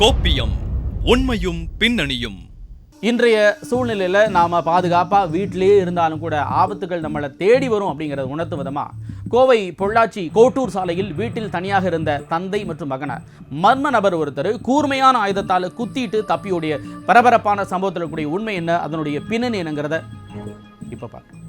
கோப்பியம் உண்மையும் பின்னணியும். இன்றைய சூழ்நிலையில் நாம் பாதுகாப்பாக வீட்டிலேயே இருந்தாலும் கூட ஆபத்துகள் நம்மளை தேடி வரும் அப்படிங்கிறத உணர்த்தும் விதமாக கோவை பொள்ளாச்சி கோட்டூர் சாலையில் வீட்டில் தனியாக இருந்த தந்தை மற்றும் மகனை மர்ம நபர் ஒருத்தர் கூர்மையான ஆயுதத்தால் குத்திட்டு தப்பியோடைய பரபரப்பான சம்பவத்தில் கூடிய உண்மை என்ன? அதனுடைய பின்னணி என்னங்கிறத இப்போ பார்க்கலாம்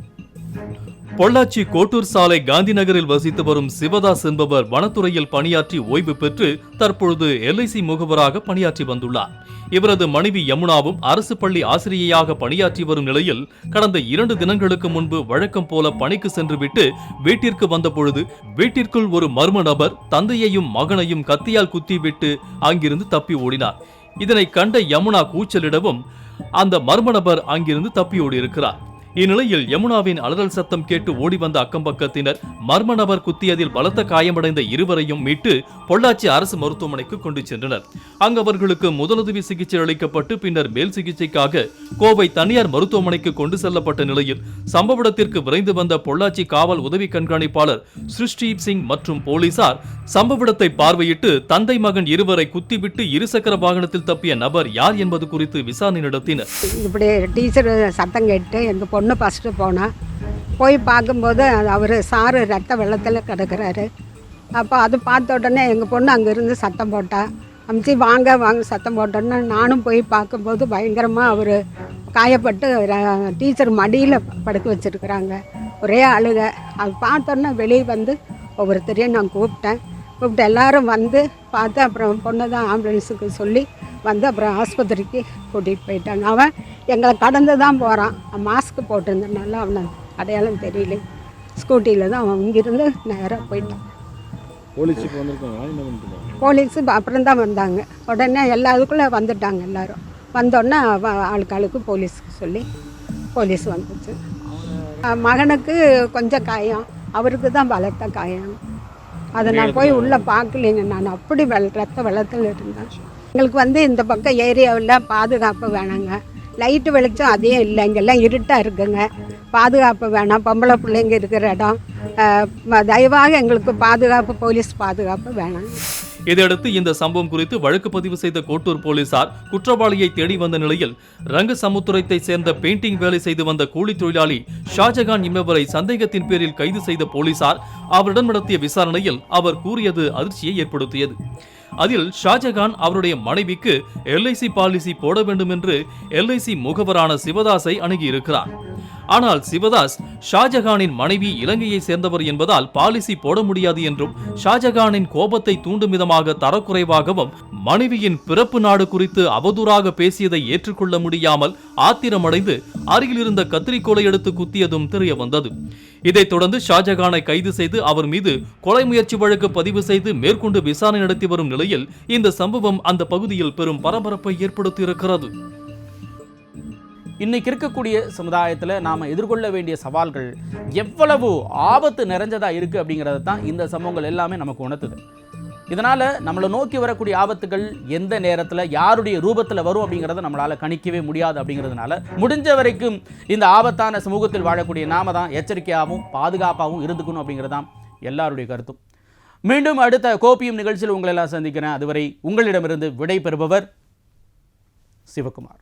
பொள்ளாச்சி கோட்டூர் சாலை காந்தி நகரில் வசித்து வரும் சிவதாஸ் என்பவர் வனத்துறையில் பணியாற்றி ஓய்வு பெற்று தற்பொழுது எல்ஐசி முகவராக பணியாற்றி வந்துள்ளார். இவரது மனைவி யமுனாவும் அரசு பள்ளி ஆசிரியையாக பணியாற்றி வரும் நிலையில் கடந்த இரண்டு தினங்களுக்கு முன்பு வழக்கம் போல பணிக்கு சென்றுவிட்டு வீட்டிற்கு வந்தபொழுது வீட்டிற்குள் ஒரு மர்ம நபர் தந்தையையும் மகனையும் கத்தியால் குத்திவிட்டு அங்கிருந்து தப்பி ஓடினார். இதனை கண்ட யமுனா கூச்சலிடவும் அந்த மர்ம நபர் அங்கிருந்து தப்பி ஓடியிருக்கிறார் இந்நிலையில் யமுனாவின் அலறல் சத்தம் கேட்டு ஓடி வந்த அக்கம்பக்கத்தினர் மர்ம நபர் குத்தியதில் பலத்த காயமடைந்த இருவரையும் மீட்டு பொள்ளாச்சி அரசு மருத்துவமனைக்கு கொண்டு சென்றனர். அங்கு அவர்களுக்கு முதலுதவி சிகிச்சை அளிக்கப்பட்டு பின்னர் மேல் சிகிச்சைக்காக கோவை தனியார் மருத்துவமனைக்கு கொண்டு செல்லப்பட்ட நிலையில் சம்பவ இடத்திற்கு விரைந்து வந்த பொள்ளாச்சி காவல் உதவி கண்காணிப்பாளர் சிருஷ்டீப் சிங் மற்றும் போலீசார் சம்பவ இடத்தை பார்வையிட்டு தந்தை மகன் இருவரை குத்திவிட்டு இருசக்கர வாகனத்தில் தப்பிய நபர் யார் என்பது குறித்து விசாரணை நடத்தினர். இப்படி டீச்சர் சத்தம் கேட்டு எங்க பொண்ணு ஃபஸ்ட்டு போனா போய் பார்க்கும்போது அவர் சாரு ரத்த வெள்ளத்தில் கிடக்குறாரு. அப்போ அது பார்த்த உடனே எங்கள் பொண்ணு அங்கேருந்து சத்தம் போட்டா அமிச்சு வாங்க வாங்க சத்தம் போட்டோன்னே நானும் போய் பார்க்கும்போது பயங்கரமாக அவர் காயப்பட்டு டீச்சர் மடியில் படுக்க வச்சுருக்குறாங்க. ஒரே அழுக. அது பார்த்தோன்னே வெளியே வந்து ஒவ்வொருத்தரையும் நான் கூப்பிட்டேன். கூப்பிட்டு எல்லாரும் வந்து பார்த்து அப்புறம் பொண்ணை தான் ஆம்புலன்ஸுக்கு சொல்லி வந்து அப்புறம் ஆஸ்பத்திரிக்கு கூட்டிகிட்டு போயிட்டாங்க. அவன் எங்களை கடந்து தான் போகிறான். மாஸ்க் போட்டிருந்தனால அவனை அடையாளம் தெரியல. ஸ்கூட்டியில் தான் அவன் இங்கிருந்து நேராக போயிட்டான். போலீஸ் அப்புறம் தான் வந்தாங்க. உடனே எல்லா இதுக்குள்ளே வந்துட்டாங்க எல்லாரும். வந்தோடனே ஆளுக்கு ஆளுக்கு போலீஸுக்கு சொல்லி போலீஸ் வந்துச்சு. மகனுக்கு கொஞ்சம் காயம். அவருக்கு தான் பலத்த காயம். அதை நான் போய் உள்ளே பார்க்கலைங்க நான். அப்படி வெள் ரத்த வெள்ளத்தில் இருந்தேன். எங்களுக்கு வந்து இந்த பக்கம் ஏரியாவில் பாதுகாப்பு வேணாங்க. லைட்டு வெளிச்சம் அதே இல்லை இங்கெல்லாம் இருட்டாக இருக்குங்க. பாதுகாப்பு வேணாம். பொம்பளை பிள்ளைங்க இருக்கிற இடம். தயவாக எங்களுக்கு பாதுகாப்பு போலீஸ் பாதுகாப்பு வேணாங்க. இதையடுத்து இந்த சம்பவம் குறித்து வழக்கு பதிவு செய்த கோட்டூர் போலீசார் குற்றவாளியை தேடி வந்த நிலையில் ரங்கசமுத்திரத்தை சேர்ந்த பெயிண்டிங் வேலை செய்து வந்த கூலி தொழிலாளி ஷாஜகான் என்பவரை சந்தேகத்தின் பேரில் கைது செய்த போலீசார் அவரிடம் நடத்திய விசாரணையில் அவர் கூறியது அதிர்ச்சியை ஏற்படுத்தியது. அதில் ஷாஜகான் அவருடைய மனைவிக்கு எல்ஐசி பாலிசி போட வேண்டும் என்று எல்ஐசி முகவரான சிவதாஸை அணுகியிருக்கிறார். ஆனால் சிவதாஸ் ஷாஜகானின் மனைவி இலங்கையை சேர்ந்தவர் என்பதால் பாலிசி போட முடியாது என்றும் ஷாஜகானின் கோபத்தை தூண்டும் விதமாக தரக்குறைவாகவும் மனைவியின் பிறப்பு நாடு குறித்து அவதூறாக பேசியதை ஏற்றுக்கொள்ள முடியாமல் ஆத்திரமடைந்து அருகில் இருந்த கத்திரிக்கோலை எடுத்து குத்தியதும் தெரிய வந்தது இதைத் தொடர்ந்து ஷாஜகானை கைது செய்து அவர் மீது கொலை முயற்சி வழக்கு பதிவு செய்து மேற்கொண்டு விசாரணை நடத்தி வரும் நிலையில் இந்த சம்பவம் அந்த பகுதியில் பெரும் பரபரப்பை ஏற்படுத்தியிருக்கிறது. இன்னைக்கு இருக்கக்கூடிய சமுதாயத்தில் நாம் எதிர்கொள்ள வேண்டிய சவால்கள் எவ்வளவு ஆபத்து நிறைஞ்சதாக இருக்குது அப்படிங்கிறத தான் இந்த சம்பவங்கள் எல்லாமே நமக்கு உணர்த்துது. இதனால் நம்மளை நோக்கி வரக்கூடிய ஆபத்துகள் எந்த நேரத்தில் யாருடைய ரூபத்தில் வரும் அப்படிங்கிறத நம்மளால் கணிக்கவே முடியாது அப்படிங்கிறதுனால முடிஞ்ச வரைக்கும் இந்த ஆபத்தான சமூகத்தில் வாழக்கூடிய நாம தான் எச்சரிக்கையாகவும் பாதுகாப்பாகவும் இருந்துக்கணும் அப்படிங்கிறது தான் எல்லாருடைய கருத்தும். மீண்டும் அடுத்த கோப்பியும் நிகழ்ச்சியில் உங்களை எல்லாம் சந்திக்கிறேன். அதுவரை உங்களிடமிருந்து விடை பெறுபவர் சிவகுமார்.